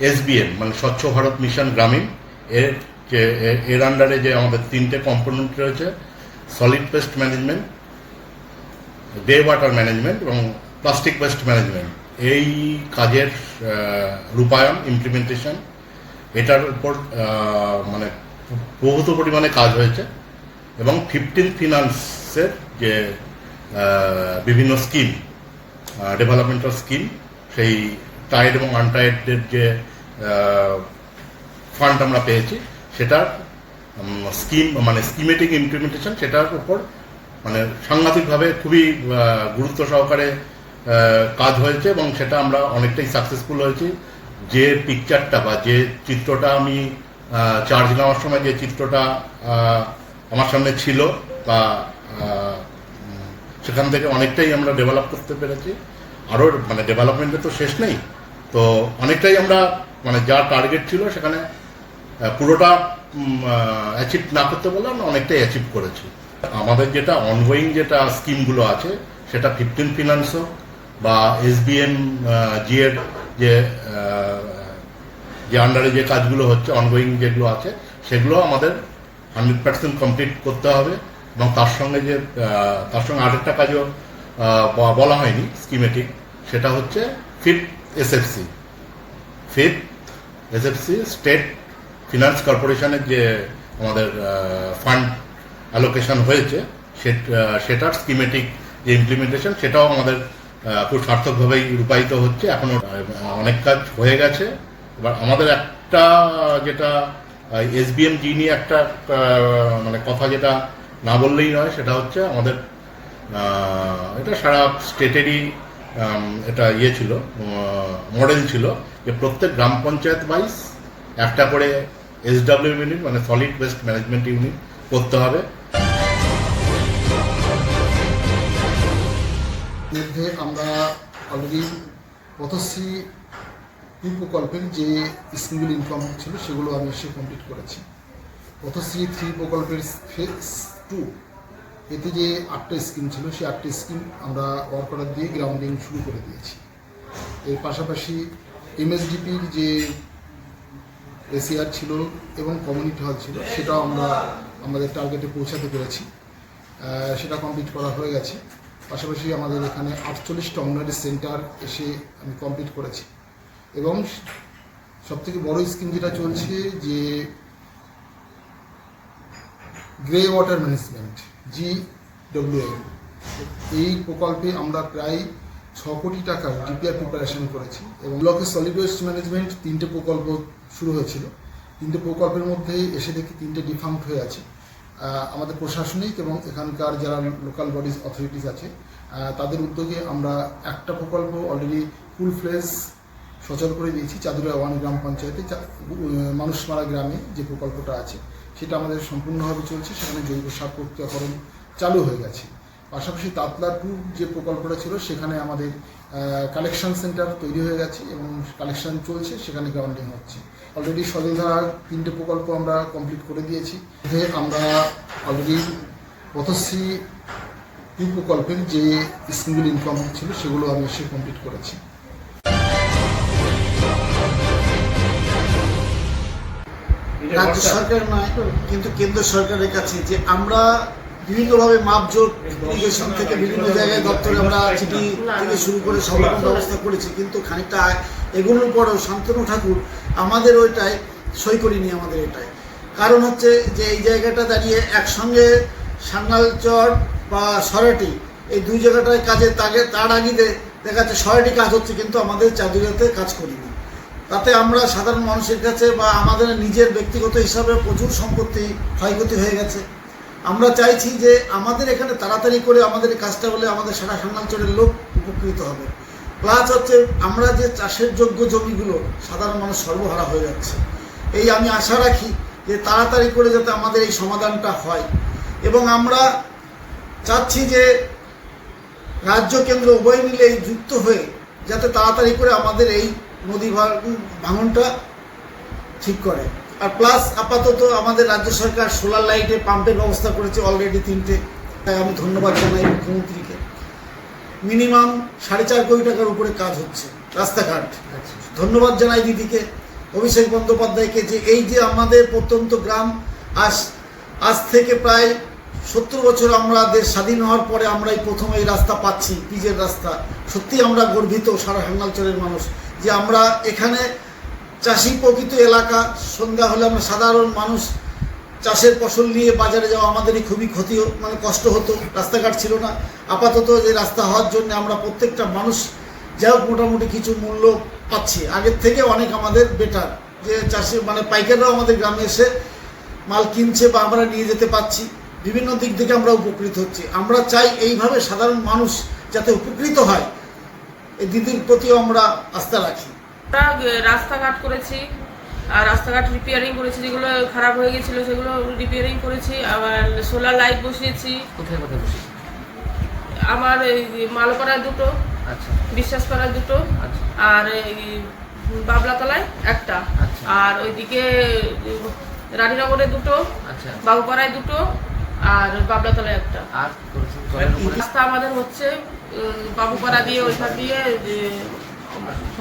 SBM মানে স্বচ্ছ Bharat mission গ্রামীণ, এর যে, এর আন্ডারে যে আমাদের তিনটে কম্পোনেন্ট রয়েছে solid waste management day water management এবং প্লাস্টিক ওয়েস্ট ম্যানেজমেন্ট এই কাজের রূপায়ণ ইমপ্লিমেন্টেশন এটার উপর মানে বহুত পরিমাণে কাজ হয়েছে এবং ফিফটিন ফিনান্সের যে বিভিন্ন স্কিম ডেভেলপমেন্টাল স্কিম সেই টাইড এবং আনটাইডের যে ফান্ড আমরা পেয়েছি, সেটার স্কিম মানে স্কিমেটিক ইমপ্লিমেন্টেশন সেটার উপর মানে সাংঘাতিকভাবে খুবই গুরুত্ব সহকারে কাজ হয়েছে এবং সেটা আমরা অনেকটাই সাকসেসফুল হয়েছি। যে পিকচারটা বা যে চিত্রটা আমি চার্জ নেওয়ার সময় যে চিত্রটা আমার সামনে ছিল বা সেখান থেকে অনেকটাই আমরা ডেভেলপ করতে পেরেছি। আরও মানে ডেভেলপমেন্টের তো শেষ নেই। তো অনেকটাই আমরা মানে যা টার্গেট ছিল সেখানে পুরোটা অ্যাচিভ না করতে বললে আমরা অনেকটাই অ্যাচিভ করেছি। আমাদের যেটা অনগোয়িং যেটা স্কিমগুলো আছে, সেটা ফিফটিন ফিনান্স হোক বা এসবিএম জিএর যে যে আন্ডারে যে কাজগুলো হচ্ছে অনগোয়িং যেগুলো আছে সেগুলো আমাদের হান্ড্রেড পার্সেন্ট কমপ্লিট করতে হবে এবং তার সঙ্গে যে তার সঙ্গে আরেকটা কাজও বলা হয়নি স্কিমেটিক সেটা হচ্ছে ফিফ এসএফসি ফিফ এসএফসি স্টেট ফিনান্স কর্পোরেশনের যে আমাদের ফান্ড অ্যালোকেশন হয়েছে সেটার স্কিমেটিক যে ইমপ্লিমেন্টেশন সেটাও আমাদের খুব সার্থকভাবেই রূপায়িত হচ্ছে। এখনও অনেক কাজ হয়ে গেছে। এবার আমাদের একটা যেটা এসবিএম জি নিয়ে একটা মানে কথা যেটা না বললেই নয়, সেটা হচ্ছে আমাদের এটা সারা স্টেটেরই এটা ইয়ে ছিল মডেল ছিল যে প্রত্যেক গ্রাম পঞ্চায়েত ওয়াইজ একটা করে এসডাব্লিউ ইউনিট মানে সলিড ওয়েস্ট ম্যানেজমেন্ট ইউনিট করতে হবে। আমরা অলরেডি পথশ্রী টু প্রকল্পের যে স্কিমগুলি ইনকাম ছিল, সেগুলো আমি এসে কমপ্লিট করেছি। পথশ্রী থ্রি প্রকল্পের ফেজ টু এতে যে আটটা স্কিম ছিল, সেই আটটা স্কিম আমরা ওয়ার্ক অর্ডার দিয়ে গ্রাউন্ডিং শুরু করে দিয়েছি। এর পাশাপাশি এমএসডিপির যে এসিআর ছিল এবং কমিউনিটি হল ছিল, সেটাও আমরা, আমাদের টার্গেটে পৌঁছাতে পেরেছি। সেটা কমপ্লিট করা হয়ে গেছে। পাশাপাশি আমাদের এখানে আটচল্লিশটা অঙ্গনারী সেন্টার এসে আমি কমপ্লিট করেছি। এবং সবথেকে বড় স্কিম যেটা চলছে যে grey water management G WM এই প্রকল্পে আমরা প্রায় ছ কোটি টাকার ডিপিআর প্রিপারেশন করেছি এবং ব্লকে সলিড ওয়েস্ট ম্যানেজমেন্ট তিনটে প্রকল্প শুরু হয়েছিল। তিনটে প্রকল্পের মধ্যে এসে দেখি তিনটে ডিফার্মড হয়ে আছে। আমাদের প্রশাসনিক এবং এখানকার যারা লোকাল বডিজ অথরিটিস আছে তাদের উদ্যোগে আমরা একটা প্রকল্প অলরেডি ফুল ফ্লেস সচল করে দিয়েছি চাদুরা ওয়ান গ্রাম পঞ্চায়েতে মানুষমারা গ্রামে যে প্রকল্পটা আছে। সেটা আমাদের সম্পূর্ণভাবে চলছে, সেখানে জৈব সার প্রক্রিয়াকরণ চালু হয়ে গেছে। পাশাপাশি তাতলা টু যে প্রকল্পটা ছিল, সেখানে আমাদের কালেকশন সেন্টার তৈরি হয়ে গেছে এবং কালেকশন চলছে, সেখানে গ্রাউন্ডিং হচ্ছে। অলরেডি সজলধারার তিনটে প্রকল্প আমরা কমপ্লিট করে দিয়েছি। আমরা অলরেডি পথশ্রী প্রকল্পের যে স্কিমগুলি ইনকাম ছিল সেগুলো আমি এসে কমপ্লিট করেছি। রাজ্য সরকার নয় কিন্তু কেন্দ্র সরকারের কাছে যে আমরা বিভিন্নভাবে মাপজোট ইরিগেশন থেকে বিভিন্ন জায়গায় দপ্তরে আমরা চিঠি থেকে শুরু করে সব রকম ব্যবস্থা করেছি কিন্তু খানিকটা এগুলোর পরেও শান্তনু ঠাকুর আমাদের ওইটায় সই করিনি আমাদের এটাই কারণ হচ্ছে যে এই জায়গাটা দাঁড়িয়ে একসঙ্গে সাঙ্গালচর বা সরাটি এই দুই জায়গাটায় কাজে তাকে তার আগিতে দেখা যাচ্ছে সরাটি কাজ হচ্ছে কিন্তু আমাদের চাদুরিয়াতে কাজ করিনি। তাতে আমরা সাধারণ মানুষের কাছে বা আমাদের নিজের ব্যক্তিগত হিসাবে প্রচুর সম্পত্তি ক্ষয়ক্ষতি হয়ে গেছে। আমরা চাইছি যে আমাদের এখানে তাড়াতাড়ি করে আমাদের কাজটা হলে আমাদের সারা সাংগাঞ্চলের লোক উপকৃত হবে। প্লাস হচ্ছে আমরা যে চাষের যোগ্য জমিগুলো সাধারণ মানুষ সর্বহারা হয়ে যাচ্ছে। এই আমি আশা রাখি যে তাড়াতাড়ি করে যাতে আমাদের এই সমাধানটা হয়। এবং আমরা চাচ্ছি যে রাজ্য কেন্দ্র উভয় মিলে যুক্ত হয়ে যাতে তাড়াতাড়ি করে আমাদের এই নদী ভাঙ- ভাঙনটা ঠিক করে। আর প্লাস আপাতত আমাদের রাজ্য সরকার সোলার লাইটে পাম্পের ব্যবস্থা করেছে অলরেডি তিনটে। তাই আমি ধন্যবাদ জানাই মুখ্যমন্ত্রীকে। মিনিমাম সাড়ে চার কোটি টাকার উপরে কাজ হচ্ছে রাস্তাঘাট। ধন্যবাদ জানাই দিদিকে। অভিষেক বন্দ্যোপাধ্যায়কে যে এই যে আমাদের প্রত্যন্ত গ্রাম আজ আজ থেকে প্রায় সত্তর বছর আমাদের স্বাধীন হওয়ার পরে আমরা এই প্রথম এই রাস্তা পাচ্ছি পিচের রাস্তা। সত্যি আমরা গর্বিত সারা হাঙ্গালচরের মানুষ। যে আমরা এখানে চাষি প্রকৃত এলাকা সন্ধ্যা হলে আমরা সাধারণ মানুষ, চাষের ফসল নিয়ে বাজারে যাওয়া আমাদেরই খুবই ক্ষতি মানে কষ্ট হতো, রাস্তাঘাট ছিল না। আপাতত যে রাস্তা হওয়ার জন্য আমরা প্রত্যেকটা মানুষ যাই হোক মোটামুটি কিছু মূল্য পাচ্ছি। আগের থেকে অনেক আমাদের বেটার যে চাষি মানে পাইকাররাও আমাদের গ্রামে এসে মাল কিনছে বা আমরা নিয়ে যেতে পাচ্ছি। বিভিন্ন দিক থেকে আমরা উপকৃত হচ্ছি। আমরা চাই এইভাবে সাধারণ মানুষ যাতে উপকৃত হয়। এই দিদির প্রতিও আমরা আস্থা রাখি। আমরা রাস্তাঘাট করেছি আর রাস্তাঘাট রিপেয়ারিং করেছি যেগুলো খারাপ হয়ে গেছিল সেগুলো রিপেয়ারিং করেছি আবার সোলার লাইট বসিয়েছি। কোথায় কোথায় বসে আমার এই মালপাড়ায় দুটো আচ্ছা। বিশ্বাসপাড়ায় দুটো আচ্ছা। আর এই বাবলাতলায় একটা আচ্ছা। আর ওইদিকে রানীনগরে দুটো আচ্ছা। বাবুপাড়ায় দুটো আর বাবলাতলায় একটা। রাস্তা আমাদের হচ্ছে বাবুপাড়া দিয়ে ওইখান দিয়ে যে,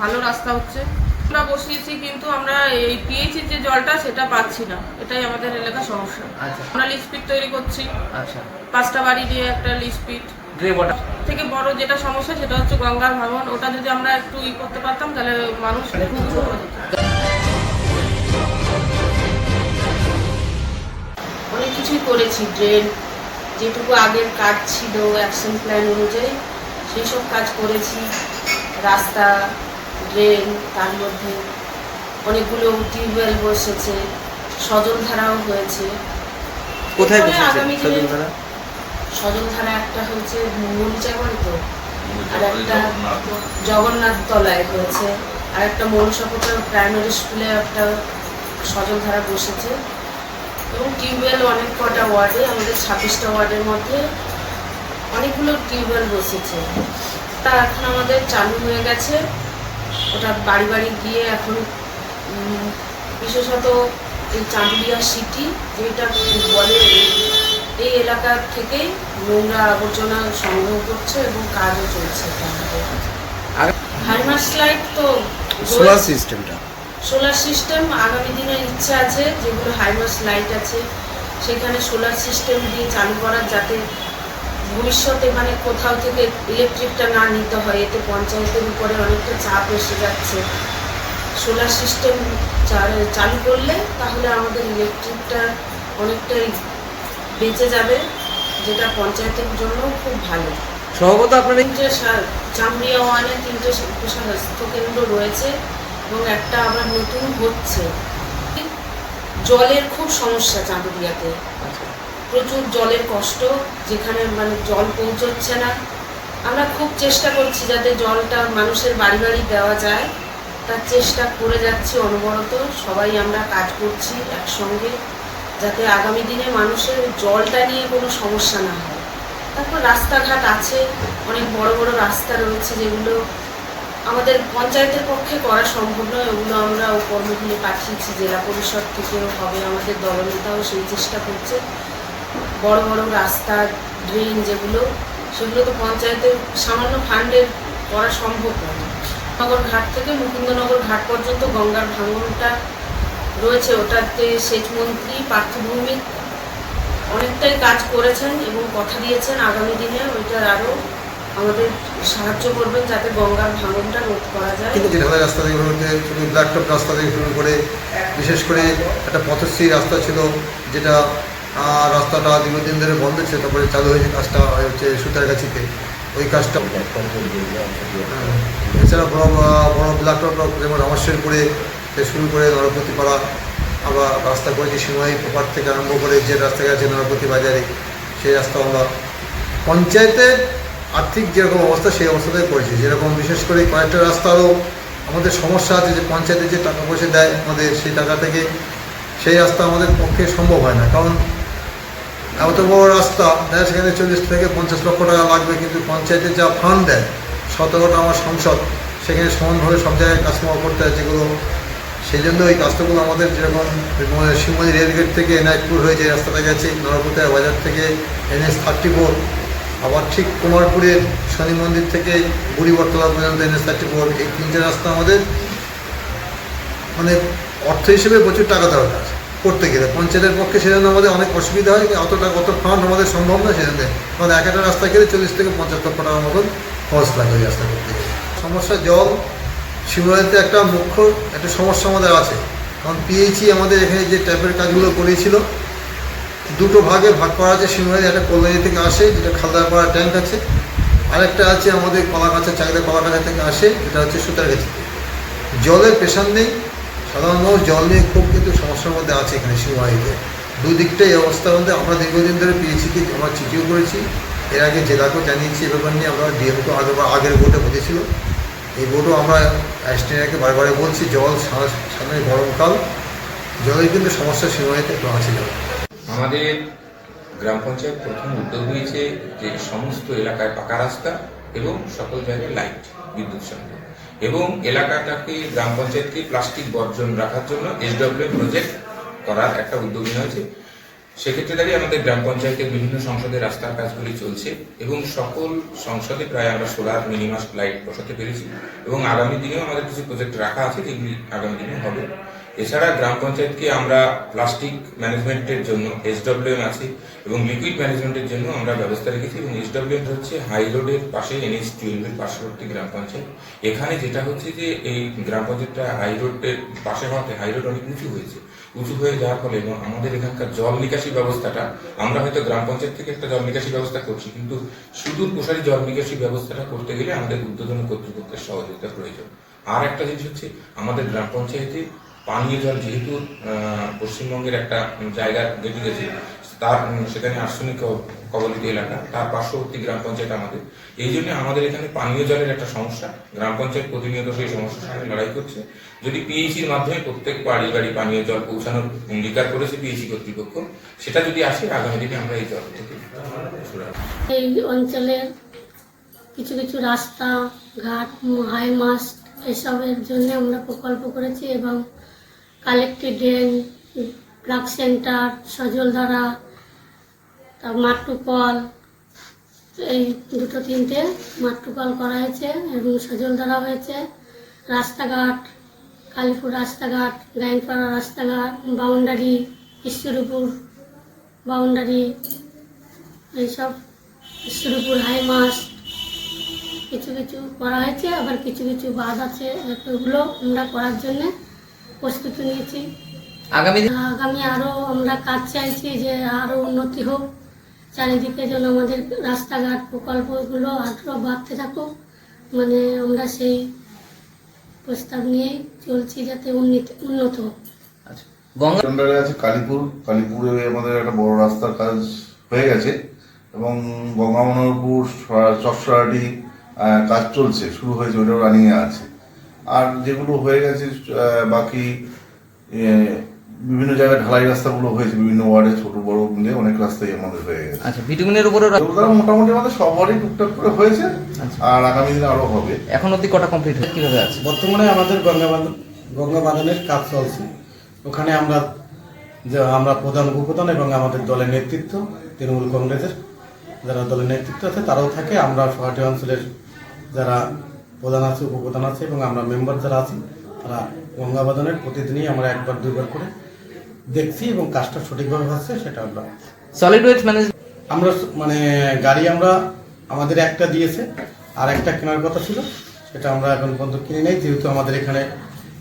ভালো রাস্তা হচ্ছে। আমরা বসিয়েছি কিন্তু আমরা এই পিএইচের যে জলটা সেটা পাচ্ছি না। এটাই আমাদের এলাকার সমস্যা। আচ্ছা। আমরা লিস্পিট তৈরি করছি। আচ্ছা। পাঁচটা বাড়ি দিয়ে একটা লিস্পিট থেকে বড় যেটা সমস্যা সেটা হচ্ছে গঙ্গার ভাঙন। ওটা যদি আমরা একটু ই করতে পারতাম তাহলে মানুষ খুব অনেক কিছুই করেছি ড্রেন যেটুকু আগের কাজ ছিল অ্যাকশন প্ল্যান অনুযায়ী। সেই সব কাজ করেছি রাস্তা ড্রেন তার মধ্যে অনেকগুলো টিউবওয়েল বসেছে সজলধারাও হয়েছে। কোথায় আগামী দিনে সজলধারা? একটা হয়েছে মরিচাগড়ে তো আর একটা জগন্নাথ। তলায় হয়েছে আর একটা মনসাপোতা প্রাইমারি স্কুলে একটা সজলধারা বসেছে। এবং টিউবওয়েল অনেক কটা ওয়ার্ডে আমাদের ছাব্বিশটা ওয়ার্ডের মধ্যে অনেকগুলো টিউবওয়েল বসেছে। তা এখন আমাদের চালু হয়ে গেছে। ওটা বাড়ি বাড়ি গিয়ে এখন বিশেষত এই চাঁদুলিয়া সিটি যেটা বলে এই এলাকা থেকেই নোংরা আবর্জনা সংগ্রহ করছে এবং কাজও চলছে হাইমার্স লাইট তো সোলার সিস্টেমটা। সোলার সিস্টেম আগামী দিনে ইচ্ছা আছে যেগুলো হাইমার্স লাইট আছে সেখানে সোলার সিস্টেম দিয়ে চালু করার যাতে ভবিষ্যতে মানে কোথাও থেকে ইলেকট্রিকটা না নিতে হয় এতে পঞ্চায়েতের উপরে অনেকটা চাপ এসে যাচ্ছে। সোলার সিস্টেম চালু করলে তাহলে আমাদের ইলেকট্রিকটা অনেকটাই বেঁচে যাবে যেটা পঞ্চায়েতের জন্য খুব ভালো। সম্ভবত আপনার তিনটে চামড়িয়া ওয়ানে তিনটে স্বাস্থ্য কেন্দ্র রয়েছে এবং একটা আবার নতুন হচ্ছে। জলের খুব সমস্যা চাঁদুরিয়াতে প্রচুর জলের কষ্ট, যেখানে মানে জল পৌঁছচ্ছে না। আমরা খুব চেষ্টা করছি যাতে জলটা মানুষের বাড়ি বাড়ি দেওয়া যায়। তার চেষ্টা করে যাচ্ছি অনবরত। সবাই আমরা কাজ করছি একসঙ্গে, যাতে আগামী দিনে মানুষের জলটা নিয়ে কোনো সমস্যা না হয়। তারপর রাস্তাঘাট আছে, অনেক বড় বড় রাস্তা রয়েছে যেগুলো আমাদের পঞ্চায়েতের পক্ষে করা সম্ভব নয়। ওগুলো আমরা ও কর্মগুলো পাঠিয়েছি, জেলা পরিষদ থেকেও হবে, আমাদের দলনেতাও সেই চেষ্টা করছে। বড় বড় রাস্তা ড্রেন যেগুলো, সেগুলো তো পঞ্চায়েতের সামান্য ফান্ডের করা সম্ভব নয়। নগর ঘাট থেকে মুকুন্দনগর ঘাট পর্যন্ত গঙ্গার ভাঙনটা রয়েছে। ওটাতে সেচমন্ত্রী পার্থভূমি অনেকটাই কাজ করেছেন এবং কথা দিয়েছেন আগামী দিনে। ওইটার আরও আমাদের সাহায্য করবেন যাতে গঙ্গার ভাঙনটা রোধ করা যায়। কিন্তু রাস্তা থেকে শুরু করে ব্ল্যাকটপ রাস্তা থেকে শুরু করে, বিশেষ করে একটা পথশ্রী রাস্তা ছিল, যেটা রাস্তাটা দীর্ঘদিন ধরে বন্ধ ছিল, তারপরে চালু হয়েছে কাজটা হচ্ছে সুতারগাছিতে। ওই কাজটা। হ্যাঁ। এছাড়া বড় বড় ব্ল্যাকটপ যেমন রামেশ্বরপুরে শুরু করে নরপতিপাড়া আবার রাস্তা করেছি, সিমাই পোপার থেকে আরম্ভ করে যে রাস্তা গেছে নরপতি বাজারে সেই রাস্তা আমরা পঞ্চায়েতের আর্থিক যেরকম অবস্থা, সেই অবস্থাতেই করেছি। যেরকম বিশেষ করে কয়েকটা রাস্তারও আমাদের সমস্যা আছে যে পঞ্চায়েতে যে টাকা পয়সা দেয় আমাদের, সেই টাকা থেকে সেই রাস্তা আমাদের পক্ষে সম্ভব হয় না। কারণ এত বড় রাস্তা। দেয় সেখানে চল্লিশ থেকে পঞ্চাশ লক্ষ টাকা লাগবে, কিন্তু পঞ্চায়েতের যা ফান্ড দেয়, সতেরোটা আমার সংসদ, সেখানে সমানভাবে সব জায়গায় কাজকর্ম করতে হয় যেগুলো, সেই জন্য ওই কাজটাগুলো আমাদের যেরকম শিবমন্দির রেলগেট থেকে এনায়তপুর হয়ে যে রাস্তাটা গেছে নরপতিয়া বাজার থেকে এনএস থার্টি ফোর আবার ঠিক কুমারপুরের শনি মন্দির থেকে বুড়িবটতলা পর্যন্ত এনএস থার্টি ফোর এই তিনটে রাস্তা আমাদের মানে অর্থ হিসেবে প্রচুর টাকা দরকার করতে গেলে। পঞ্চায়েতের পক্ষে সেজন্য আমাদের অনেক অসুবিধা হয় অত টাকা অত ফান্ড আমাদের সম্ভব না সেজন্য। কারণ এক একটা রাস্তা গেলে চল্লিশ থেকে পঞ্চাশ লক্ষ টাকার মতন খরচ লাগে ওই রাস্তা করতে গেলে। সমস্যা জল শিবরাইতে একটা মুখ্য একটা সমস্যা আমাদের আছে। কারণ পিএইচি আমাদের এখানে যে ট্যাপের কাজগুলো করেছিল, দুটো ভাগে ভাগ করা আছে। শিবরাই একটা কল্যাণী থেকে আসে, যেটা খালদাপাড়া ট্যাঙ্ক আছে। আরেকটা আছে আমাদের কলাগাছা চাকদা কলাগাছা থেকে আসে এটা হচ্ছে সুতারগাছি। জলের প্রেশার নেই সাধারণ মানুষ জল নিয়ে খুব কিন্তু সমস্যার মধ্যে আছে এখানে শিববাড়িতে দুদিকটাই অবস্থার মধ্যে আমরা দীর্ঘদিন ধরে পেয়েছি আমরা চিঠিও করেছি। এর আগে জেলাকেও জানিয়েছি এ ব্যাপার নিয়ে আমরা ডিএমকে আগে আগের বোর্ডে বলেছিল এই বোর্ডও আমরা অ্যাস্টেরিয়াকে বারে বলছি, জল সামনে গরমকাল জলের কিন্তু সমস্যা একটু আছে আমাদের গ্রাম পঞ্চায়েত প্রথম উদ্যোগ নিয়েছে যে সমস্ত এলাকায় পাকা রাস্তা এবং সকল জায়গায় লাইট, বিদ্যুৎ সংযোগ। এবং এলাকাটাকে গ্রাম পঞ্চায়েতকে প্লাস্টিক বর্জন রাখার জন্য এসডব্লিউ প্রজেক্ট করার একটা উদ্যোগ নেওয়া হয়েছে। সেক্ষেত্রে দাঁড়িয়ে আমাদের গ্রাম পঞ্চায়েতের বিভিন্ন সংসদে রাস্তার কাজগুলি চলছে এবং সকল সংসদে প্রায় আমরা সোলার মিনিমাস লাইট বসাতে পেরেছি এবং আগামী দিনেও আমাদের কিছু প্রজেক্ট রাখা আছে যেগুলি আগামী দিনে হবে। এছাড়া গ্রাম পঞ্চায়েতকে আমরা প্লাস্টিক ম্যানেজমেন্টের জন্য এসডব্লিউএম আছে, এবং লিকুইড ম্যানেজমেন্টের জন্য আমরা ব্যবস্থা রেখেছি, এবং এসডব্লিউএম হচ্ছে হাই রোডের পাশে এনএস টুয়েলভের পার্শ্ববর্তী গ্রাম পঞ্চায়েত। এখানে যেটা হচ্ছে যে এই গ্রাম পঞ্চায়েতটা হাই রোডের পাশে হওয়াতে হাই রোড অনেক উঁচু হয়েছে। উঁচু হয়ে যাওয়ার ফলে এবং আমাদের এখানকার জল নিকাশি ব্যবস্থাটা, আমরা হয়তো গ্রাম পঞ্চায়েত থেকে একটা জল নিকাশি ব্যবস্থা করছি, কিন্তু সুদূর প্রসারী জল নিকাশি ব্যবস্থাটা করতে গেলে আমাদের উদ্বোধন কর্তৃপক্ষের সহযোগিতা প্রয়োজন। আর একটা জিনিস হচ্ছে, আমাদের গ্রাম পঞ্চায়েতে পানীয় জল যেহেতু পশ্চিমবঙ্গের একটা জায়গা গেটে গেছে, তার সেখানে আর্সেনিক কবলিত এলাকা, তার পার্শ্ববর্তী গ্রাম পঞ্চায়েত আমাদের। এই জন্য আমাদের এখানে পানীয় জলের একটা সমস্যা, গ্রাম পঞ্চায়েত প্রতিনিয়ত সেই সমস্যার সঙ্গে লড়াই করছে। যদি পিএইচির মাধ্যমে প্রত্যেক বাড়ি বাড়ি পানীয় জল পৌঁছানোর অঙ্গীকার করেছে পিএইচি কর্তৃপক্ষ, সেটা যদি আসে, আগামী দিনে আমরা এই জল থেকে এই অঞ্চলের কিছু কিছু রাস্তা, ঘাট হাই মাস্ট এসবের জন্য আমরা প্রকল্প করেছি এবং collected drain block center Sajaldhara তার মাট্টু কল এই দুটো তিনটে মাট্টু কল করা হয়েছে এবং সজলধারা হয়েছে। রাস্তাঘাট, কালীপুর রাস্তাঘাট, গাইনপাড়া রাস্তাঘাট, বাউন্ডারি, ঈশ্বরপুর বাউন্ডারি, এইসব শ্রীপুর হাই মাস কিছু কিছু করা হয়েছে। আবার কিছু কিছু বাদ আছে এগুলো আমরা করার জন্য প্রস্তুতি নিয়েছি। আগামী আগামী আরও আমরা কাজ চাইছি যে আরও উন্নতি হোক। চারিদিকে যেন আমাদের রাস্তাঘাট প্রকল্পগুলো আরও বাড়তে থাকুক। মানে আমরা সেই প্রস্তাব নিয়ে চলছি যাতে উন্নত উন্নত হোক। আচ্ছা গঙ্গা আছে কালীপুর। কালীপুরে আমাদের একটা বড় রাস্তার কাজ হয়ে গেছে এবং গঙ্গামনোহরপুর চশরাডি কাজ চলছে শুরু হয়েছে ওটাও রানিংয়ে আছে। আর যেগুলো হয়ে গেছে বাকি বিভিন্ন জায়গায় ঢালাই রাস্তাগুলো হয়েছে বিভিন্ন ওয়ার্ডে ছোট বড় মিলে অনেক রাস্তাই আমাদের হয়ে গেছে। আচ্ছা ভিটামিনের উপরে মোটামুটি আমাদের সবারই টুকটাক করে হয়েছে আচ্ছা। আর আগামী দিনে আরও হবে। এখন অব্দি কটা কমপ্লিট হয়ে কীভাবে আছে? বর্তমানে আমাদের গঙ্গা বাঁধন গঙ্গা বাঁধনের কাজ চলছে। ওখানে আমরা যে আমরা প্রধান উপপ্রধান এবং আমাদের দলের নেতৃত্ব তৃণমূল কংগ্রেসের যারা দলের নেতৃত্ব আছে তারাও থাকে। আমরা সহাটি অঞ্চলের যারা প্রধান আছে উপপ্রধান আছে এবং আমরা মেম্বার যারা আছি তারা গঙ্গা বাঁধনের প্রতিদিনই আমরা একবার দুইবার করে দেখছি এবং কাজটা সঠিকভাবে হচ্ছে সেটা আমরা সলিড ওয়েস্ট ম্যানেজ আমরা মানে গাড়ি আমরা আমাদের একটা দিয়েছে আর একটা কেনার কথা ছিল সেটা আমরা এখন পর্যন্ত কিনে নেই যেহেতু আমাদের এখানে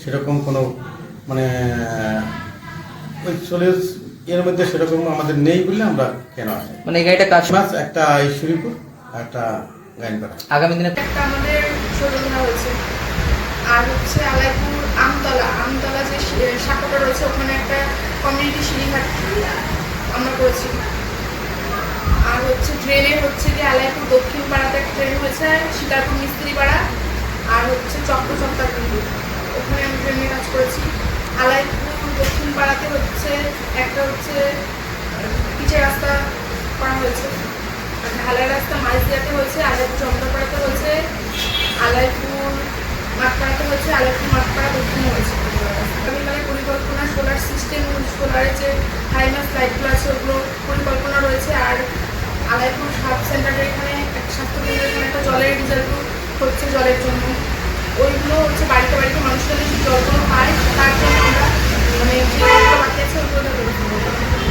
সেরকম কোনো মানে ওই চলে এর মধ্যে সেরকম আমাদের নেই বলে আমরা কেনা মানে এই গাড়িটা কাজ একটা ঈশ্বরীপুর একটা আগামী দিনে একটা আমাদের হয়েছে। আর হচ্ছে আলাইপুর আমতলা। আমতলা যে শাখাটা রয়েছে ওখানে একটা কমিউনিটি সিঁড়িঘাট আমরা করেছি। আর হচ্ছে ট্রেনে হচ্ছে যে আলাইপুর দক্ষিণ পাড়াতে একটা ট্রেন হয়েছে সীতারপুর মিস্ত্রি পাড়া আর হচ্ছে চক্র চক্রাপুর ওখানে আমি ট্রেনে কাজ করেছি। আলাইপুর দক্ষিণ পাড়াতে হচ্ছে একটা হচ্ছে পিচের রাস্তা করা হয়েছে। ঢালাই রাস্তা মাঝদিয়াতে হয়েছে আলাইপুর চন্দ্রপাড়াতে হয়েছে আলাইপুর মাঠপাড়াতে হয়েছে আলাইপুর মাঠপাড়া দক্ষিণে হয়েছে আগামীকালে পরিকল্পনা সোলার সিস্টেম সোলারের যে হাইমাস লাইটগুলো আছে, ওগুলো পরিকল্পনা রয়েছে। আর আলাইপুর সাব সেন্টারের এখানে স্বাস্থ্যকেন্দ্রের এখানে একটা জলের রিজার্ভ হচ্ছে, জলের জন্য। ওইগুলো হচ্ছে বাড়িতে বাড়িতে মানুষরা যেন জলগুলো পায় তার জন্য আমরা মানে ওগুলো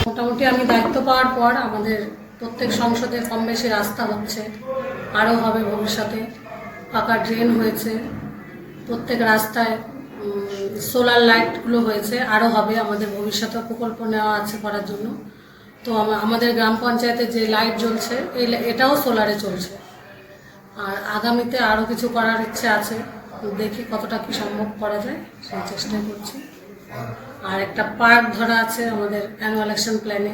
মোটামুটি আমি দায়িত্ব পাওয়ার পর আমাদের প্রত্যেক সংসদে কম বেশি রাস্তা হচ্ছে, আরও হবে ভবিষ্যতে। পাকা ড্রেন হয়েছে, প্রত্যেক রাস্তায় সোলার লাইটগুলো হয়েছে, আরও হবে আমাদের ভবিষ্যতে প্রকল্প নেওয়া আছে করার জন্য। তো আমাদের গ্রাম পঞ্চায়েতে যে লাইট জ্বলছে, এই এটাও সোলারে চলছে। আর আগামীতে আরও কিছু করার ইচ্ছে আছে, দেখি কতটা কি সম্ভব করা যায়, সেই চেষ্টা করছি। আর একটা পার্ক ধরা আছে আমাদের অ্যানুয়াল অ্যাকশন প্ল্যানে